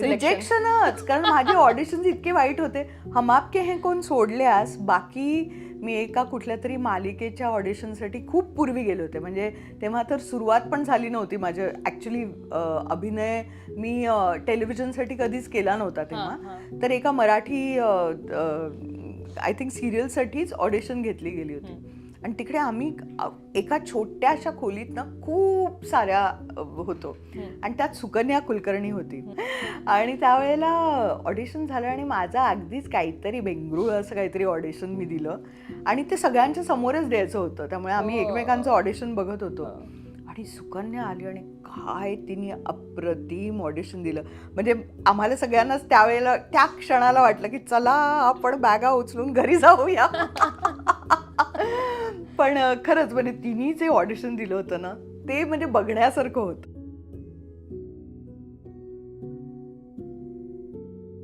रिजेक्शनच कारण माझे ऑडिशन इतके वाईट होते. हम आपके हे कोण सोडल्यास बाकी मी एका कुठल्या तरी मालिकेच्या ऑडिशनसाठी खूप पूर्वी गेले होते. म्हणजे तेव्हा तर सुरुवात पण झाली नव्हती माझं. ॲक्च्युली अभिनय मी टेलिव्हिजनसाठी कधीच केला नव्हता तेव्हा. तर एका मराठी आय थिंक सिरियलसाठीच ऑडिशन घेतली गेली होती. आणि तिकडे आम्ही एका छोट्याशा खोलीत ना खूप साऱ्या होतो. आणि त्यात सुकन्या कुलकर्णी होती. आणि त्यावेळेला ऑडिशन झालं आणि माझं अगदीच काहीतरी बेंगरूळ असं काहीतरी ऑडिशन मी दिलं. आणि ते सगळ्यांच्या समोरच द्यायचं होतं. त्यामुळे आम्ही एकमेकांचं ऑडिशन बघत होतो. आणि सुकन्या आली आणि काय तिने अप्रतिम ऑडिशन दिलं. म्हणजे आम्हाला सगळ्यांनाच त्यावेळेला त्या क्षणाला वाटलं की चला आपण बॅगा उचलून घरी जाऊया. पण खरंच म्हणजे तिने जे ऑडिशन दिलं होतं ना ते म्हणजे बघण्यासारखं होतं.